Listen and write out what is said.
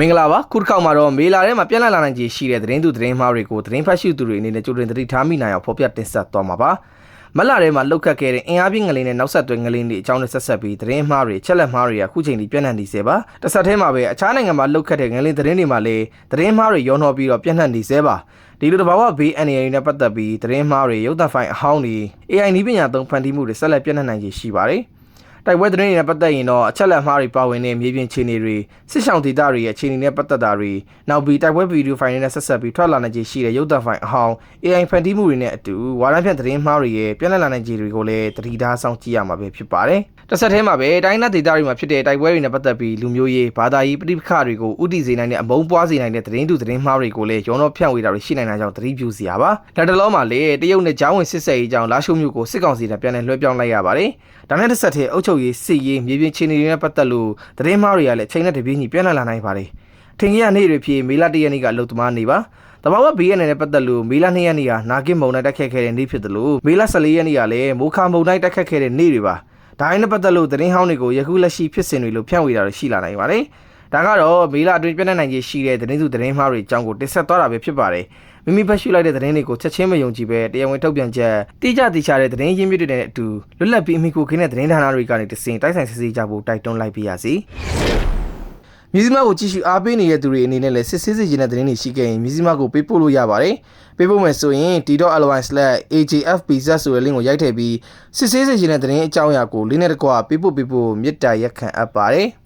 မင်္ဂလာပါခုတစ်ခေါက်မှာတော့မေလာထဲမှာပြန်လာလာနိုင်ခြေရှိတဲ့သတင်းသူသတင်းမှားတွေကိုသတင်းဖတ်ရှုသူတွေအနေနဲ့ကြိုတင်သတိထားမိနိုင်အောင်ဖော်ပြတင်ဆက်သွားမှာပါမက်လာထဲမှာလောက်ခတ်ခဲ့တဲ့အင်အားပြင်းငလင်းနဲ့နောက်ဆက်တွဲငလင်းတွေအကြောင်းနဲ့ဆက်ဆက်ပြီးသတင်းမှားတွေချက်လက်မှားတွေကအခုချိန်ထိပြန့်နှံ့နေစေပါတစ်ဆက်တည်းမှာပဲအခြားနိုင်ငံမှာလောက်ခတ်တဲ့ငလင်းသတင်းတွေမှာလည်းသတင်းမှားတွေရောနှောပြီးတော့ပြန့်နှံ့နေစေပါဒီလိုတဘာဝဘေးအန်ရီနဲ့ပတ်သက်ပြီးသတင်းမှားတွေရုပ်သံဖိုင်အဟောင်းတွေ AI နည်းပညာသုံးဖန်တီးမှုတွေဆက်လက်ပြန့်နှံ့နိုင်ခြေရှိပါတယ် တိုက်ပွဲသတင်းတွေနဲ့ပတ်သက်ရင်တော့အချက်လက်မှားတွေပါဝင်တဲ့မြေပြင်ခြေအနေတွေစစ်ဆောင်ဒေသတွေရဲ့ခြေအနေနဲ့ပတ်သက်တာတွေနောက်ပြီးတိုက်ပွဲဗီဒီယိုဖိုင်တွေနဲ့ဆက်ဆက်ပြီးထွက်လာနိုင်ခြေရှိတဲ့ရုပ်သံဖိုင်အဟောင်း AI ဖန်တီးမှုတွေနဲ့အတူဝါရန်ဖြန့်သတင်းမှားတွေရဲ့ပြန့်နှံ့လာနိုင်ခြေတွေကိုလည်းသတိထားစောင့်ကြည့်ရမှာပဲဖြစ်ပါတယ်။တစ်ဆက်တည်းမှာပဲတိုင်းဒေသဒေသတွေမှာဖြစ်တဲ့တိုက်ပွဲတွေနဲ့ပတ်သက်ပြီးလူမျိုးရေးဘာသာရေးပဋိပက္ခတွေကိုဥတီစေနိုင်တဲ့အမုန်းပွားစေနိုင်တဲ့သတင်းတူသတင်းမှားတွေကိုလည်းရောနှောဖြန့်ဝေတာတွေရှိနိုင်တာကြောင့်သတိပြုစရာပါ။လက်တလုံးမှာလည်းတရုတ်နဲ့ဂျောင်းဝင်စစ်ဆက်ရေးကြောင့်လာရှုမျိုးကိုစစ်ကောင်စီကပြန်လည်လွှဲပြောင်းလိုက်ရပါတယ်။ဒါနဲ့တစ်ဆက်တည်းအုပ်ချုပ်ရေးစစ်ရေးမြေပြင်ခြေအနေတွေနဲ့ပတ်သက်လို့သတင်းမှားတွေကလည်းအချိန်နဲ့တပြေးညီပြန်လည်လာနိုင်ပါတယ်။ထင်ကြီးရနေ့တွေဖြစ်မေလ၁ရက်နေ့ကလှုပ်သမားနေပါ။တဘာဝဘေးရနယ်နဲ့ပတ်သက်လို့မေလ2ရက်နေ့ကနာဂစ်မုံနဲ့တက်ခတ်ခဲ့တဲ့နေ့ဖြစ်တယ်လို့မေလ14ရက်နေ့ကလည်းမိုးခါမုံနဲ့တက်ခတ်ခဲ့တဲ့နေ့တွေပါ။ဒါနဲ့ပတ်သက်လို့သတင်းဟောင်းတွေကိုယခုလက်ရှိဖြစ်စဉ်တွေလို့ဖြန့်ဝေတာတွေရှိလာနိုင်ပါတယ်။ ဒါကတော့မေလအတွင်းပြည့်နေနိုင်ခြေရှိတဲ့သတင်းစုသတင်းမှားတွေအကြောင်းကိုတင်ဆက်သွားတာပဲဖြစ်ပါတယ်။မိမိဖတ်ရှုလိုက်တဲ့သတင်းတွေကိုချက်ချင်းမယုံကြည်ပဲတရားဝင်ထုတ်ပြန်ချက်တိကျတိကျတဲ့သတင်းရင်းမြစ်တွေနဲ့အတူလွတ်လပ်ပြီးအမိကိုခင်းတဲ့သတင်းဌာနတွေကနေတစင်တိုက်ဆိုင်စစ်ဆေးကြဖို့တိုက်တွန်းလိုက်ပါရစေ။မြစည်းမကိုကြည့်ရှုအားပေးနေတဲ့သူတွေအနေနဲ့လည်းစစ်ဆေးစီခြင်းတဲ့သတင်းတွေရှိခဲ့ရင်မြစည်းမကိုပေးပို့လို့ရပါတယ်။ပေးပို့မယ်ဆိုရင် t.ly/ajfpz ဆိုတဲ့ link ကိုရိုက်ထည့်ပြီးစစ်ဆေးစီခြင်းတဲ့သတင်းအကြောင်းအရာကို link နဲ့တကွပေးပို့ပေးဖို့မြစ်တာရက်ခံအပ်ပါတယ်။